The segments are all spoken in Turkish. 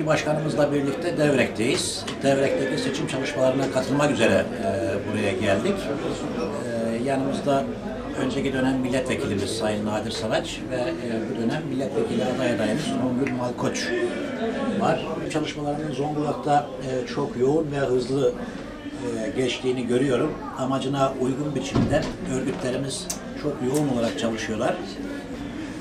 il başkanımızla birlikte Devrek'teyiz. Devrek'teki seçim çalışmalarına katılmak üzere e, buraya geldik. E, yanımızda önceki dönem milletvekilimiz Sayın Nadir Saraç ve e, bu dönem milletvekili aday adayımız Songül Malkoç var. Çalışmalarının Zonguldak'ta e, çok yoğun ve hızlı e, geçtiğini görüyorum. Amacına uygun biçimde örgütlerimiz çok yoğun olarak çalışıyorlar.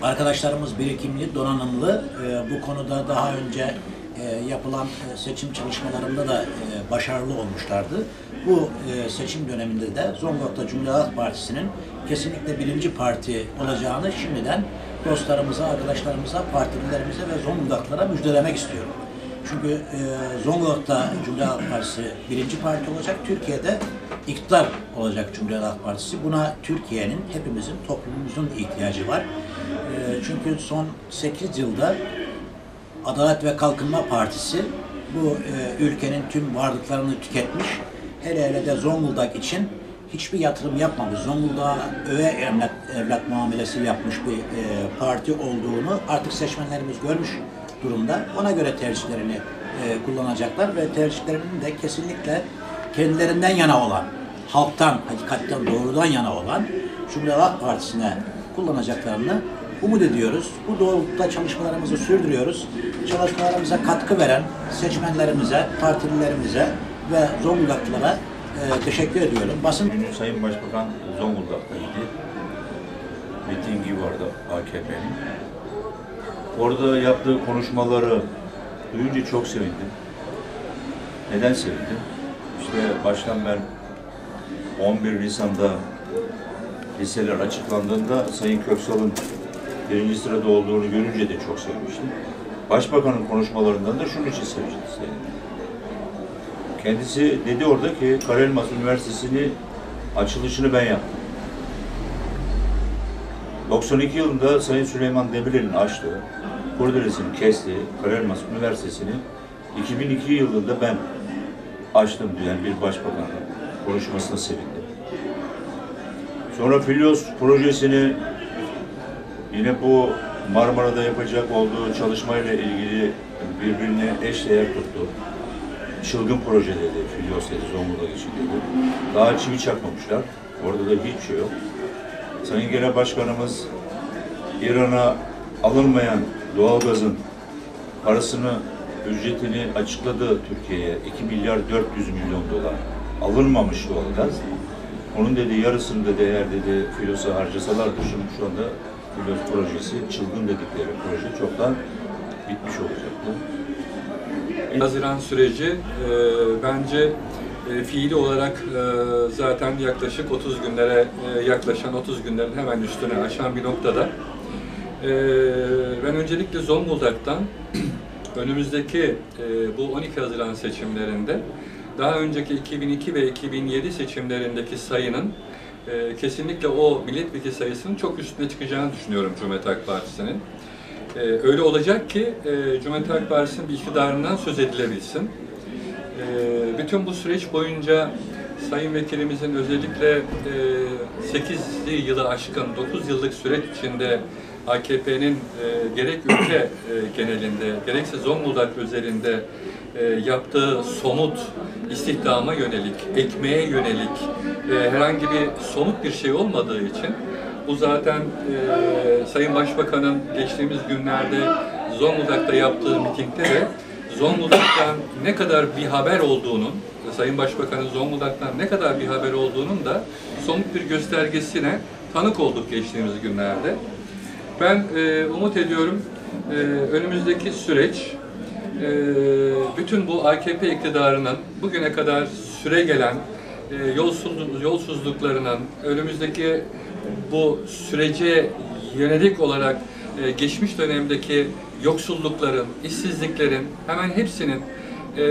Arkadaşlarımız birikimli, donanımlı. E, bu konuda daha önce e, yapılan e, seçim çalışmalarında da e, başarılı olmuşlardı. Bu seçim döneminde de Zonguldak'ta Cumhuriyet Partisi'nin kesinlikle birinci parti olacağını şimdiden dostlarımıza, arkadaşlarımıza, partililerimize ve Zonguldaklara müjdelemek istiyorum. Çünkü e, Zonguldak'ta Cumhuriyet Partisi birinci parti olacak, Türkiye'de iktidar olacak Cumhuriyet Partisi. Buna Türkiye'nin, hepimizin, toplumumuzun ihtiyacı var. Çünkü son 8 yılda Adalet ve Kalkınma Partisi bu e, ülkenin tüm varlıklarını tüketmiş. Hele hele de Zonguldak için hiçbir yatırım yapmamış. Zonguldak'a öve evlat, evlat muamelesi yapmış bir e, parti olduğunu artık seçmenlerimiz görmüş durumda. Ona göre tercihlerini e, kullanacaklar ve tercihlerinin de kesinlikle kendilerinden yana olan, halktan, hakikatten doğrudan yana olan Cumhuriyet Halk Partisi'ne kullanacaklarını umut ediyoruz. Bu doğrultuda çalışmalarımızı sürdürüyoruz. Çalışmalarımıza katkı veren seçmenlerimize, partililerimize ve Zonguldaklılara e, teşekkür ediyorum. Basın Sayın Başbakan Zonguldak'taydı. Mitingi vardı AKP'nin. Orada yaptığı konuşmaları duyunca çok sevindim. Neden sevindim? İşte baştan ben 11 Nisan'da liseler açıklandığında Sayın Köksal'ın birinci sırada olduğunu görünce de çok sevmiştim. Başbakanın konuşmalarından da şunun için sevmiştim. Kendisi dedi orada ki Karelmas Üniversitesi'ni açılışını ben yaptım. 92 yılında Sayın Süleyman Demirel'in açtığı, kurdelesini kestiği Karelmas Üniversitesi'ni 2002 yılında ben açtım diyen bir başbakanın konuşmasına sevindim. Sonra Filyos projesini yine bu Marmara'da yapacak olduğu çalışmayla ilgili birbirine eşdeğer tuttu. Çılgın proje dedi, Filyos dedi, Zonguldak için dedi. Daha çivi çakmamışlar. Orada da hiçbir şey yok. Sayın Genel Başkanımız İran'a alınmayan doğalgazın parasını, ücretini açıkladı Türkiye'ye. 2 milyar 400 milyon dolar. Alınmamış doğalgaz. Onun dedi yarısını dedi eğer dedi Filyos'a harcasalardı şimdi şu anda Filyos projesi, çılgın dedikleri proje çoktan bitmiş olacaktı. Haziran süreci e, bence e, fiili olarak e, zaten yaklaşık 30 günlere e, yaklaşan 30 günlerin hemen üstüne aşan bir noktada. E, ben öncelikle Zonguldak'tan önümüzdeki e, bu 12 Haziran seçimlerinde daha önceki 2002 ve 2007 seçimlerindeki sayının e, kesinlikle o milletvekili sayısının çok üstüne çıkacağını düşünüyorum Cumhuriyet Halk Partisi'nin. Ee, öyle olacak ki e, Cumhuriyet Halk Partisi'nin bir iktidarından söz edilebilsin. Ee, bütün bu süreç boyunca Sayın Vekilimizin özellikle e, 8'li yılı aşkın 9 yıllık süreç içinde AKP'nin e, gerek ülke e, genelinde gerekse Zonguldak özelinde e, yaptığı somut istihdama yönelik, ekmeğe yönelik e, herhangi bir somut bir şey olmadığı için bu zaten e, Sayın Başbakan'ın geçtiğimiz günlerde Zonguldak'ta yaptığı mitingde de Zonguldak'tan ne kadar bir haber olduğunun, Sayın Başbakan'ın Zonguldak'tan ne kadar bir haber olduğunun da somut bir göstergesine tanık olduk geçtiğimiz günlerde. Ben e, umut ediyorum e, önümüzdeki süreç e, bütün bu AKP iktidarının bugüne kadar süre gelen e, yolsuzluk, yolsuzluklarının önümüzdeki bu sürece yönelik olarak e, geçmiş dönemdeki yoksullukların, işsizliklerin hemen hepsinin e,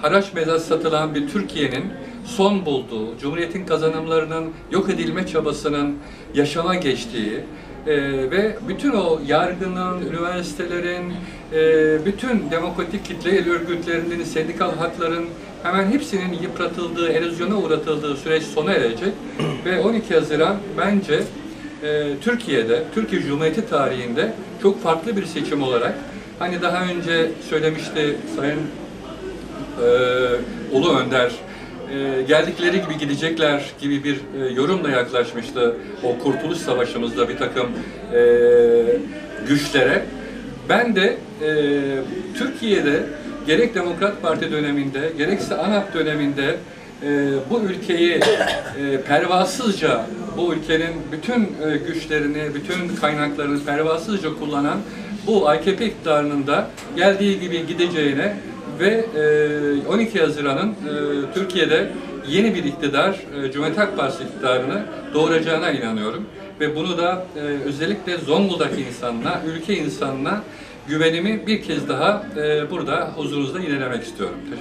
haraç mezat satılan bir Türkiye'nin son bulduğu, Cumhuriyet'in kazanımlarının yok edilme çabasının yaşama geçtiği e, ve bütün o yargının, üniversitelerin, e, bütün demokratik kitle örgütlerinin, sendikal hakların hemen hepsinin yıpratıldığı, erozyona uğratıldığı süreç sona erecek. Ve 12 Haziran bence e, Türkiye'de, Türkiye Cumhuriyeti tarihinde çok farklı bir seçim olarak Hani daha önce söylemişti Sayın e, Ulu Önder, e, geldikleri gibi gidecekler gibi bir e, yorumla yaklaşmıştı o Kurtuluş Savaşı'mızda bir takım e, güçlere. Ben de Türkiye'de gerek Demokrat Parti döneminde gerekse ANAP döneminde bu ülkeyi pervasızca, bu ülkenin bütün güçlerini, bütün kaynaklarını pervasızca kullanan bu AKP iktidarının da geldiği gibi gideceğine ve e, 12 Haziran'ın e, Türkiye'de yeni bir iktidar, e, Cumhuriyet Halk Partisi iktidarını doğuracağına inanıyorum. Ve bunu da e, özellikle Zonguldak insanına, ülke insanına güvenimi bir kez daha e, burada huzurunuzda yinelemek istiyorum. Teşekkür